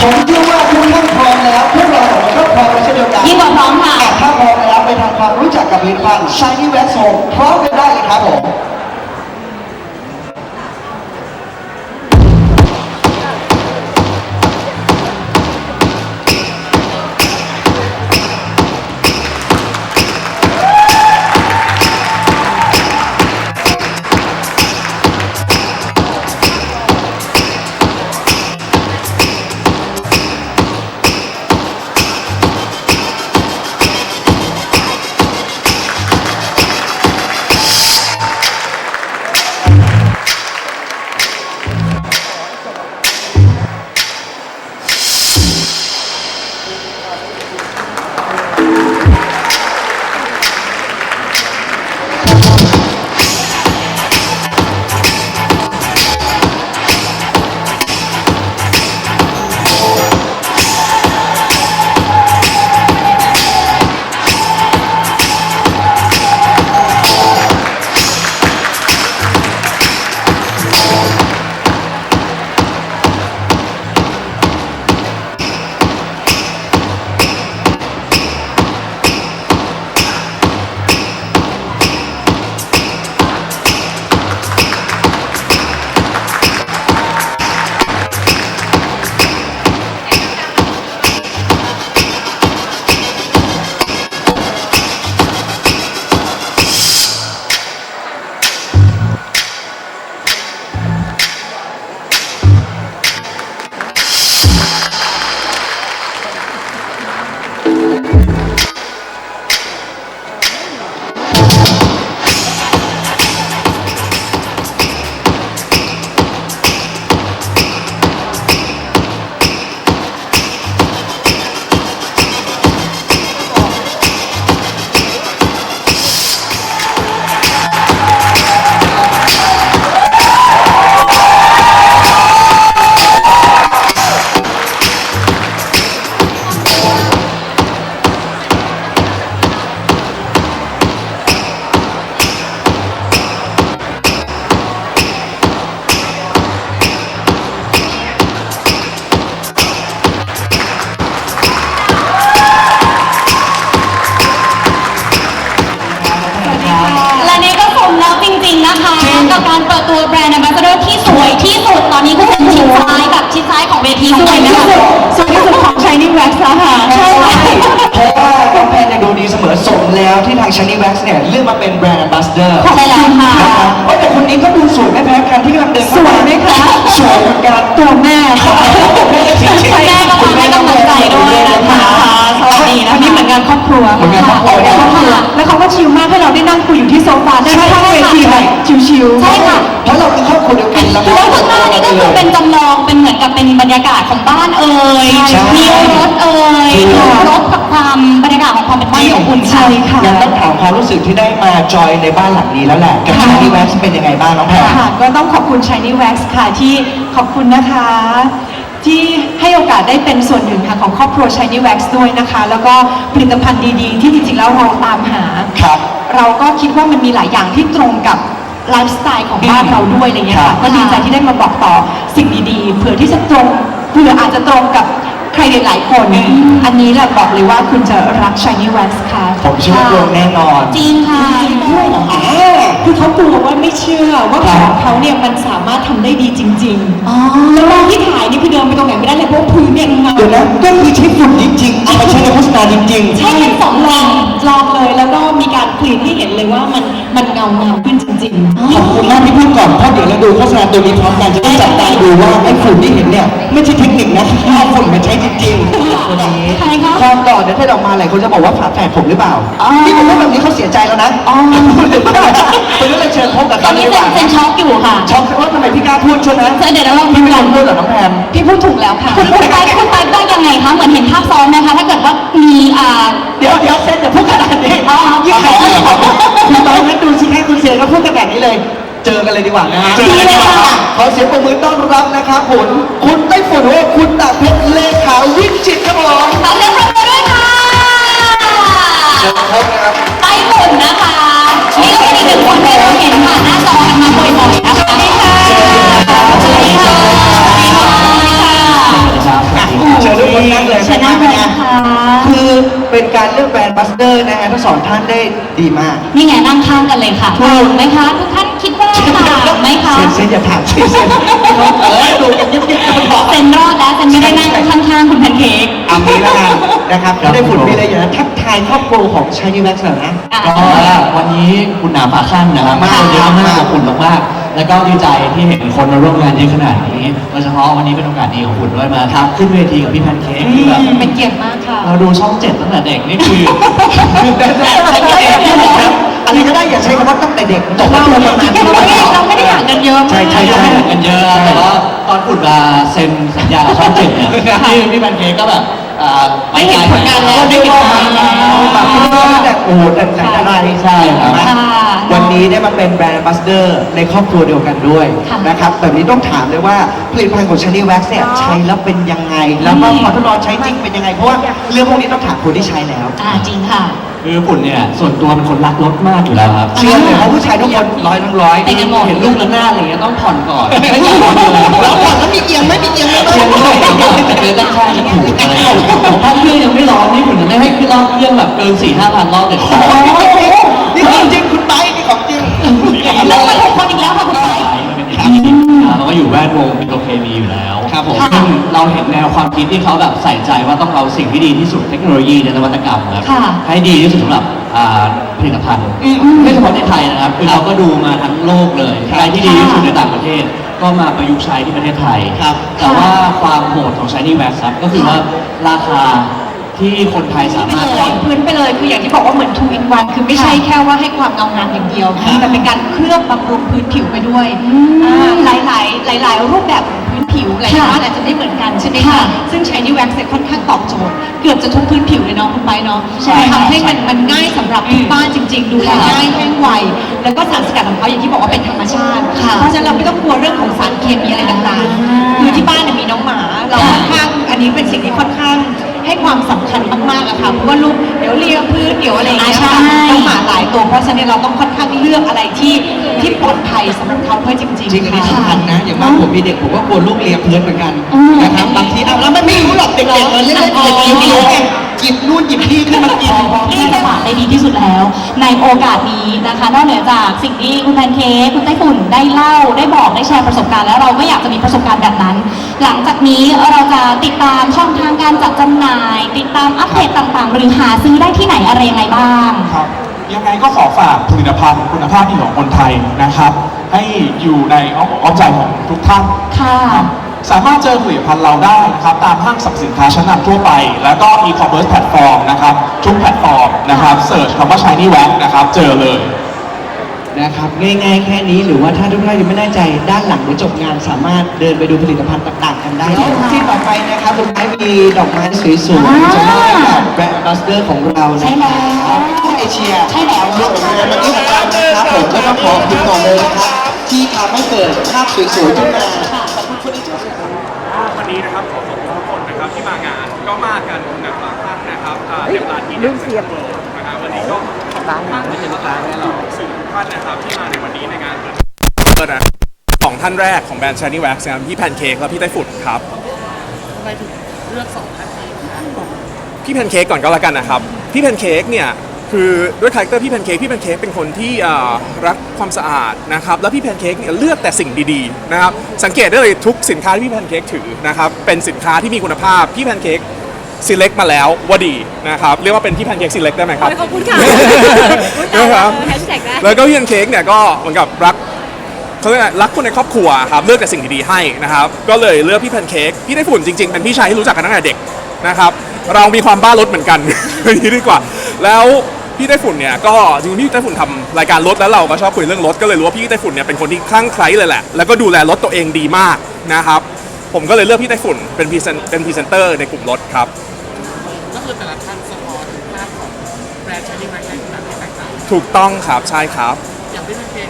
ผมเชื่อว่าทุกท่านพร้อมแล้วพวกเราก็พร้อมแล้วเช่นเดียวกันยิ่งกว่าพร้อมค่ะอ่ถ้าพร้อมแล้วไปทำความรู้จักกับผลิตภัณฑ์ Shiny Wax Home พร้อมกันได้เลยครับผม แล้วที่ทาง Shiny Wax เนี่ยเลือกมาเป็นแบรนด์ Ambassador ใช่แล้วค่ะนะครับเอ้ยแต่คนนี้ก็ดูสวยไม่แพ้กันที่กำลังเดินเข้ามาสวยไหมคะสวยเหมือนกันตัวแม่ค่ะคุณแม่ก็มาให้กำลังใจด้วยนะคะสวัสดีนะคะอันนี้เหมือนงานครอบครัวเหมือนงานครอบครัวเหมือนงานครอบครัวแล้วเขาก็ชิลมากให้เราได้นั่งคุยอยู่ที่โซฟาได้ข้างเวทีแบบชิลๆใช่ค่ะเพราะเราคือครอบครัวเดียวกันแล้วแล้วข้างห น้านี่ก็คือเป็นจำลองเป็นเหมือนกับเป็นบรรยากาศของบ้านเอ่ยใช่มีรถเอ่ยใช่รถกับความบรรยากาศของความเป็นบ้านของคุณใช่ค่ะงั้นต้องถามความรู้สึกที่ได้มาจอยในบ้านหลังนี้แล้วแหละกับค่ะ Shiny Wax เป็นยังไงบ้างน้องแพร ค่ะก็ต้องขอบคุณ Shiny Wax ค่ะที่ขอบคุณนะคะ ที่ให้โอกาสได้เป็นส่วนหนึ่งค่ะของครอบครัว Shiny Wax ด้วยนะคะ แล้วก็ผลิตภัณฑ์ดีๆ ที่จริงๆแล้วเราตามหา ครับ เราก็คิดว่ามันมีหลายอย่างที่ตรงกับ ไลฟ์สไตล์ของบ้านเราด้วยอะไรเงี้ยครัค่ะบก็ดีใจที่ได้มาบอกต่อสิ่งดีๆเผื่อที่จะตรงเผื่ออาจจะตรงกับใครหลายๆคน อันนี้แหละบอกเลยว่าคุณจะรัก Shiny Wax ค่ะผมเชื่อว่าตรงแน่นอน จริงค่ะด้วยเหรอคะคือเขากลัวว่าไม่เชื่อว่าของเขาเนี่ยมันสามารถทำได้ดีจริงๆอ๋อแล้วตอนที่ถ่ายนี่คือเดินไปตรงไหนไม่ได้เลยเพราะว่าพื้นเนี่ยเงาเดี๋ยวนะก็คือใช้ฝุ่นจริงๆเอามาใช้ในโฆษณาจริงใช่เป็นสองลองลองเลย แล้วก็มีการคลีนให้เห็นเลยว่ามันมันเงางามขึ้นจริงๆขอบคุณมากที่พูดก่อนเพราะเดี๋ยวเราดูโฆษณาตัวนี้พร้อมกันจะได้จับตาดูว่าไอ้ฝุ่นที่เห็นเนี่ยไม่ใช่เทคนิคนะเอาฝุ่นมาใช้จริงๆตัวนี้ใครคะความต่อเดี๋ยวถ้าออกมาหลายคนจะบอกว่าฝาแฝดผมหรือเปล่าอ๋อที่ผมพูดแบบนี้เขาเสียใจแล้วนะคุณก็เลยเชิญพบกับตอเขานดีนี้กเซนว่าเซนช็อกอยู่ค่ะช็อกว่าทำไมพี่กล้าพูดช่วยนะเดี๋ยวเราลองดูพี่ไม่กัยนอมพูดเหรอน้องแพมพี่พูดถูกแล้วค่ะคุณคุณไปคุณไปได้ยังไงคะเหมือนเห็นภาพซ้อนไหมคะถ้าเกิดว่ามีอ่าเดี๋ยวเดี๋ยวเซนอย่าพูดขนาดนี้อ๋อยิ่งใครพูดคุณตอนนั้นดูสิให้คุณเสียก็พูดกันแบบนี้เลย เจอกันเลยดีกว่านะฮะเจอกันเลยดีกว่าขอเสียงปรบมือต้อนรับนะครับคุณคุณไต้ฝุ่นว่าคุณตาเพชรเลขาวิจิตรครับผมขอเสียงปรบมือด้วยค่ะเชิญพบนะครับ ไต้ฝุ่นนะคะ นี่ก็เป็นอีกหนึ่งคนที่เราเห็นผ่านหน้าจอกันมาบ่อยๆนะคะสวัสดีค่ะสวัสดีค่ะสวัสดีค่ะครับโอ้โหการเลือกแบรนด์บัสเดอร์นะฮะทั้งสองท่านได้ดีมาก นี่ไงนั่งข้างกันเลยค่ะถูกต่างไหมคะทุกท่านคิดว่าต่างไหมคะเซนเซนอย่าถามเซนเซนเออดูกันเงียบๆกันพอเซนรอดแล้วเซนไม่ได้นั่งข้างๆคุณแพนเค้กเอางี้ละกันนะครับได้ฝุ่นมีอะไรอย่างนั้นทักทายครอบครัวของชายนิแม็กซ์หน่อยนะ อะ ก็วันนี้คุณหนาฝาขั้นนะครับมากคนเยอะมากมากอบอุ่นมากๆ แล้วก็ดีใจที่เห็นคนมาร่วมงานเยอะขนาดนี้โดยเฉพาะวันนี้เป็นโอกาสดีของคุณด้วยมาครับ ขึ้นเวทีกับพี่แพนเค้กที่แบบเป็นเกียรติมากค่ะ เราดูช่องเจ็ดตั้งแต่เด็กนี่คืออะไรก็ได้อย่าใช้คำว่าตั้งแต่เด็กบอกว่าเราประมาณนี้เราไม่ได้เราไม่ได้ห่างกันเยอะมากใช่ใช่ไม่ใช่ได้ห่างกันเยอะแต่ว่าตอนคุณมาเซ็นสัญญากับช่องเจ็ดเนี่ยพี่พี่แพนเค้กก็แบบ อ่าไปไกลได้เห็นผลงานแล้วก็ได้เห็นผลงานแล้วแบบที่เราตั้งแต่โอ้โหแต่ไหนแต่ไรใช่ครับค่ะวันนี้ได้มาเป็นแบรนด์บัสเดอร์ในครอบครัวเดียวกันด้วยค่ะนะครับแบบนี้ต้องถามเลยว่าผลิตภัณฑ์ของชานีแว็กซ์เนี่ยใช้แล้วเป็นยังไง แล้วก็พอทดลองใช้จริงเป็นยังไง เพราะว่าเรื่องพวกนี้ต้องถามคนที่ใช้แล้ว อ่าจริงค่ะคือฝุ่นเนี่ยส่วนตัวเป็นคนรักรถมากอยู่แล้วครับเชื่อเลยเพราะผู้ชายทุกคนร้อยทั้งร้อยเป็นกันหมดเห็นลูกระนาดอะไรเงี้ยต้องผ่อนก่อนไม่แล้ใช่วผ่อนเลยก่อนแล้วมีเอียงไหมมีเอียงไหมเชียงด้วยเลยตั้งค่าจะถูกอะไรผมถ้าเครื่องยังไม่ร้อนนี่ฝุ่นจะไม่ให้ขึ้นรอบเครื่องแบบเกินสี่ห้าพันรอบเด็ดขาดนี่ของจริงคุณไปนี่ของจริงเราไปหกคนอีกแล้วค่ะคุณไปเราก็อยู่แวดวงเป็นโลเคมีอยู่แล้ว ครับผมซึ่งเราเห็นแนวความคิดที่เขาแบบใส่ใจว่าต้องเอาสิ่งที่ดีที่สุดเทคโนโลยีในนวัตกรรมครับค่ะให้ดีที่สุดสำหรับอ่าผลิตภัณฑ์ไม่เฉพาะในไทยนะครับคือเราก็ดูมาทั้งโลกเลยอะไรที่ดีที่สุดในต่างประเทศ ก็มาประยุกต์ใช้ที่ประเทศไทยครับแต่ว่าความโหดของ Shiny Wax ครับก็คือว่าราคาที่คนไทยสามารถรองพื้นไปเลยคืออย่างที่บอกว่าเหมือน two in one คือไม่ใช่แค่ว่าให้ความเงางามอย่างเดียวครับแต่เป็นการเคลือบบำรุงพื้นผิวไปด้วยอืมอ่าหลายๆ หลาย ๆ รูปแบบของพื้น ผิวหลายค่ะบ้านอาจจะไม่เหมือนกันใช่ไหมค่ะคะซึ่ง Shiny Wax เนี่ยค่อนข้างตอบโจทย์ เกือบจะทุกพื้นผิวเลยเนาะคุณไปเนาะใช่ทำให้มันมันง่ายสำหรับทุกบ้านจริง ๆ ดูแลค่ะง่ายแห้งไว แล้วก็สารสกัดของเขาอย่างที่บอกว่าเป็นธรรมชาติค่ะเพราะฉะนั้นเราไม่ต้องกลัวเรื่องของสารเคมีอะไรต่างๆ คือที่บ้านเนี่ยมีน้องหมา เราค่อนข้างอันนี้เป็นสิ่งที่ค่อนข้าง ให้ความสำคัญมากๆอะค่ะเพราะว่าลูกเดี๋ยวเลียพื้นเดี๋ยวอะไรอย่างเงี้ยค่ะอ่าใช่น้องหมาหลายตัวเพราะฉะนั้นเราต้องค่อนข้างเลือกอะไรที่ที่ปลอดภัยสำหรับเขาด้วยจริงๆจริงอันนี้ค่ะ สำคัญนะ อย่างบ้านผมมีเด็กผมก็กลัวลูกเลียพื้นเหมือนกันอืม นะครับบางทีเอาแล้วมันไม่รู้หรอกเด็กๆมันเล่นๆเด็กๆเลี้ยงๆไงหยิบนู่นหยิบนี่ขึ้นมากินที่จะฝากได้ดี ที่สุดแล้ว ในโอกาสนี้นะคะนอกเหนือจากสิ่งที่คุณแพนเค้กคุณไต้ฝุ่นได้เล่าได้บอกได้แชร์ประสบการณ์แล้วเราก็อยากจะมีประสบการณ์แบบนั้น หลังจากนี้เราจะติดตามช่องทางการจัดจำหน่าย ติดตามอัปเดตต่างๆ หรือหาซื้อได้ที่ไหนอะไรยังไงบ้างครับยังไงก็ขอฝากผลิตภัณฑ์คุณภาพดีของคนไทยนะครับ ให้อยู่ในอ้อมอกใจของทุกท่านค่ะครับ สามารถเจอผลิตภัณฑ์เราได้นะครับตามห้างสรรพสินค้าชั้นนำทั่วไป แล้วก็ e-commerce แพลตฟอร์มนะครับทุกแพลตฟอร์มนะครับเสิร์ชคำว่า shiny wax นะครับเจอเลยนะครับง่ายๆแค่นี้หรือว่าถ้าทุกท่านยังไม่แน่ใจด้านหลังหรือจบงานสามารถเดินไปดูผลิตภัณฑ์ต่างๆ กันได้ที่ต่อไปนะครับคุณไม้มีดอกไม้สวยๆจะมอบให้กับแบรนด์บัสเดอร์ของเรานะใช่แล้วทั่วเอเชียใช่แล้วร่วมงานวันนี้ของเรานะครับผมก็ต้องขอบคุณก่อนเลยนะครับที่ทำให้เกิดภาพสวยๆขึ้นมา วันนี้นะครับขอขอบคุณทุกคนนะครับที่มางาน ก็มากันหนักหลายท่านนะครับอ่าเต็มร้านที่ลืมเสียบ นะครับวันนี้ก็ขอบคุณมากไม่ใช่ร้านแน่หรอกสื่อทุกท่านนะครับที่มาในวันนี้ในงานเปิดเปิดนะสองท่านแรกของแบรนด์ Shiny Wax นะครับพี่แพนเค้กและพี่ไต้ฝุ่นครับ ทำไมถึงเลือกสองท่านพี่แพนเค้กก่อนก็แล้วกันนะครับ พี่แพนเค้กเนี่ยคือด้วยคาแรคเตอร์พี่แพนเค้กพี่แพนเค้กเป็นคนที่อ่ารักความสะอาดนะครับแล้วพี่แพนเค้กเนี่ยเลือกแต่สิ่งดีๆนะครับสังเกตได้เลยทุกสินค้าที่พี่แพนเค้กถือนะครับเป็นสินค้าที่มีคุณภาพพี่แพนเค้ก select มาแล้วว่าดีนะครับเรียกว่าเป็นพี่แพนเค้ก select ได้ไหมครับ ขอบคุณค่ะนะครับแฮชแท็กได้แล้วก็พี่แพนเค้กเนี่ยก็เหมือนกับรักเขาเรียกอะไรรักคนในครอบครัวครับเลือกแต่สิ่งดีๆให้นะครับก็เลยเลือกพี่แพนเค้กพี่ได้ฝุ่นจริงๆเป็นพี่ชายที่รู้จักกันตั้งแต่เด็กนะครับเรามีความบ้ารถเหมือนกัน อย่างนี้ดีกว่า แล้วพี่ไต้ฝุ่นเนี่ยก็จริงๆพี่ไต้ฝุ่นทำรายการรถแล้วเราก็ชอบคุยเรื่องรถก็เลยรู้ว่าพี่ไต้ฝุ่นเนี่ยเป็นคนที่คลั่งไคล้เลยแหละแล้วก็ดูแลรถตัวเองดีมากนะครับ ผมก็เลยเลือกพี่ไต้ฝุ่นเป็นพรีเซนเป็นพรีเซนเตอร์ในกลุ่มรถครับ ก็คือแต่ละท่านสะท้อนภาพของแบรนด์ชาลีแม็กซ์ในแบบที่แตกต่างถูกต้องครับใช่ครับ อย่างที่เป็นเพลง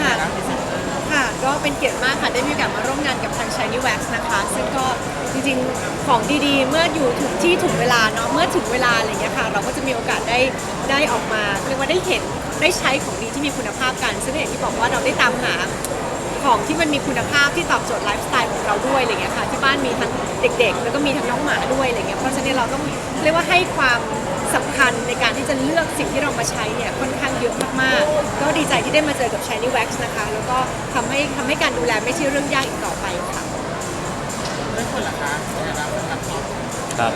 ค่ะนะพรีเซนเตอร์ค่ะ ก็เป็นเกียรติมากค่ะ ได้มีโอกาสมาร่วมงานกับทาง Shiny Wax นะคะ ซึ่งก็จริงๆ ของดีๆ เมื่ออยู่ถูกที่ถูกเวลาเนาะ เมื่อถึงเวลาอะไรอย่างเงี้ยค่ะ เราก็จะมีโอกาสได้ได้ออกมาเรียกว่าได้เห็นได้ใช้ของดีที่มีคุณภาพกัน ซึ่งอย่างที่บอกว่าเราได้ตามหา ของที่มันมีคุณภาพที่ตอบโจทย์ไลฟ์สไตล์ของเราด้วยอะไรเงี้ยค่ะที่บ้านมีทั้งเด็ก ๆ แล้วก็มีทั้งน้องหมาด้วยอะไรเงี้ยเพราะฉะนั้นเราต้องเรียกว่าให้ความสำคัญในการที่จะเลือกสิ่งที่เรามาใช้เนี่ยค่อนข้างเยอะมากๆ ก็ดีใจที่ได้มาเจอกับ Shiny Wax นะคะ แล้วก็ทำให้ทำให้การดูแลไม่ใช่เรื่องยากอีกต่อไปค่ะไม่คนละคะเดี๋ยวเรารับผิดครับ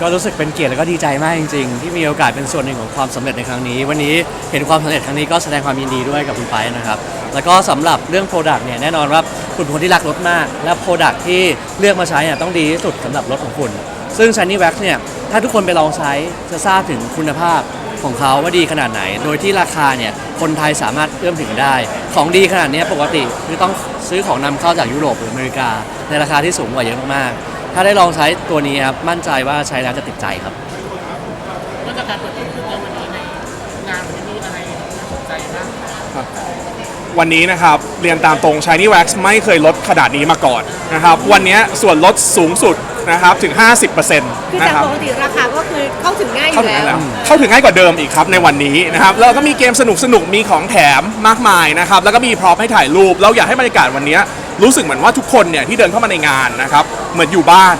ก็รู้สึกเป็นเกียรติแล้วก็ดีใจมากจริง ๆ ที่มีโอกาสเป็นส่วนหนึ่งของความสำเร็จในครั้งนี้ วันนี้เห็นความสำเร็จครั้งนี้ก็แสดงความยินดีด้วยกับคุณไปนะครับ แล้วก็สำหรับเรื่อง Product เนี่ยแน่นอนว่าคุณเป็นคนที่รักรถมาก และ Product ที่เลือกมาใช้เนี่ยต้องดีที่สุดสำหรับรถของคุณ ซึ่ง Shiny Wax เนี่ยถ้าทุกคนไปลองใช้จะทราบถึงคุณภาพของเขาว่าดีขนาดไหน โดยที่ราคาเนี่ยคนไทยสามารถเอื้อมถึงได้ ของดีขนาดเนี้ยปกติคือต้องซื้อของนำเข้าจากยุโรปหรืออเมริกา ในราคาที่สูงกว่าเยอะมากๆถ้าได้ลองใช้ตัวนี้ครับมั่นใจว่าใช้แล้วจะติดใจครับ นอกจากการเปิดตัวขึ้นแล้ววันนี้ในงานวันนี้มีอะไรน่าสนใจบ้าง วันนี้นะครับเรียนตามตรง Shiny Wax ไม่เคยลดขนาดนี้มาก่อนนะครับวันนี้ส่วนลดสูงสุดนะครับถึง 50%คือนะจากครับ ปกติราคาก็คือเข้าถึงง่ายอเข้ายู่ถึงแล้ง่ายวแล้ว เข้าถึงง่ายกว่าเดิมอีกครับในวันนี้นะครับแล้วก็มีเกมสนุกสนุกๆมีของแถมมากมายนะครับแล้วก็มีพร็อพให้ถ่ายรูป เราอยากให้บรรยากาศวันนี้รู้สึกเหมือนว่าทุกคนเนี่ยที่เดินเข้ามาในงานนะครับเหมือนอยู่บ้าน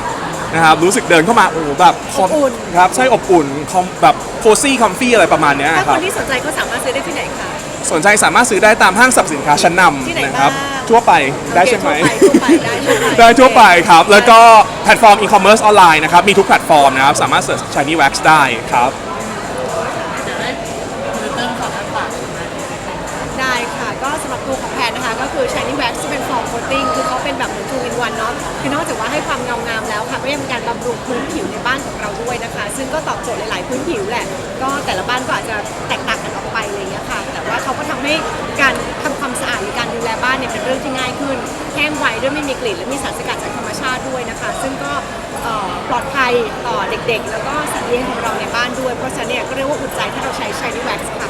นะครับรู้สึกเดินเข้ามาโอ้โหแบบคมอบอุ่น ครับใช่อบอุ่นคอมแบบโคซี่คอมฟี่อะไรประมาณเนี้ยถ้าคครับนที่สนใจก็สามารถซื้อได้ที่ไหนคะ สนใจสามารถซื้อได้ตามห้างสรรพสินค้าชั้นนที่ไหนำนะครับ บ้าง ทั่วไปได้ใช่ไหมโอเคทั่วไปทั่วไปได้ทั่วไปได้ทั่วไปครับ แล้วก็แพลตฟอร์มอีคอมเมิร์ซออนไลน์นะครับ มีทุกแพลตฟอร์มนะครับ สามารถเสิร์ช Shiny Wax ได้ครับเดี๋ยวได้คอมพิวเตอร์ฝากฝากได้ค่ะ ก็สำหรับตัวของแพนนะคะ ก็คือ Shiny Wax ที่เป็นฟอร์มโคตติ้งคือเขาเป็นแบบเหมือน two in one เนาะคือนอกจากว่าให้ความเงางามแล้วค่ะก็ยังเป็นการบำรุงพื้นผิวในบ้านของเราด้วยนะคะ ซึ่งก็ตอบโจทย์หลาย ๆ พื้นผิวแหละ ก็แต่ละบ้านก็อาจจะแตกต่าง ห้งไวด้วยไม่มีกลิ่นและมีสารสกัดจากธรรมชาติด้วยนะคะ ซึ่งก็ปลอดภัยต่อเด็กๆ แล้วก็สัตว์เลี้ยงของเราในบ้านด้วย เพราะฉะนั้นเนี่ยก็เรียกว่าอุ่นใจถ้าเราใช้ Shiny Wax ค่ะ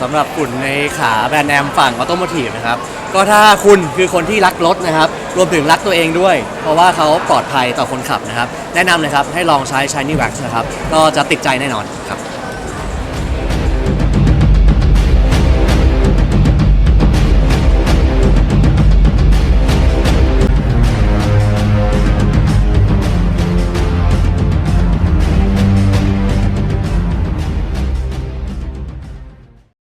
สำหรับคุณในขาแบรนด์แนมฝั่งออโตโมทีฟนะครับ ก็ถ้าคุณคือคนที่รักรถนะครับ รวมถึงรักตัวเองด้วย เพราะว่าเขาปลอดภัยต่อคนขับนะครับ แนะนำเลยครับ ให้ลองใช้ Shiny Wax นะครับ ก็จะติดใจแน่นอนครับ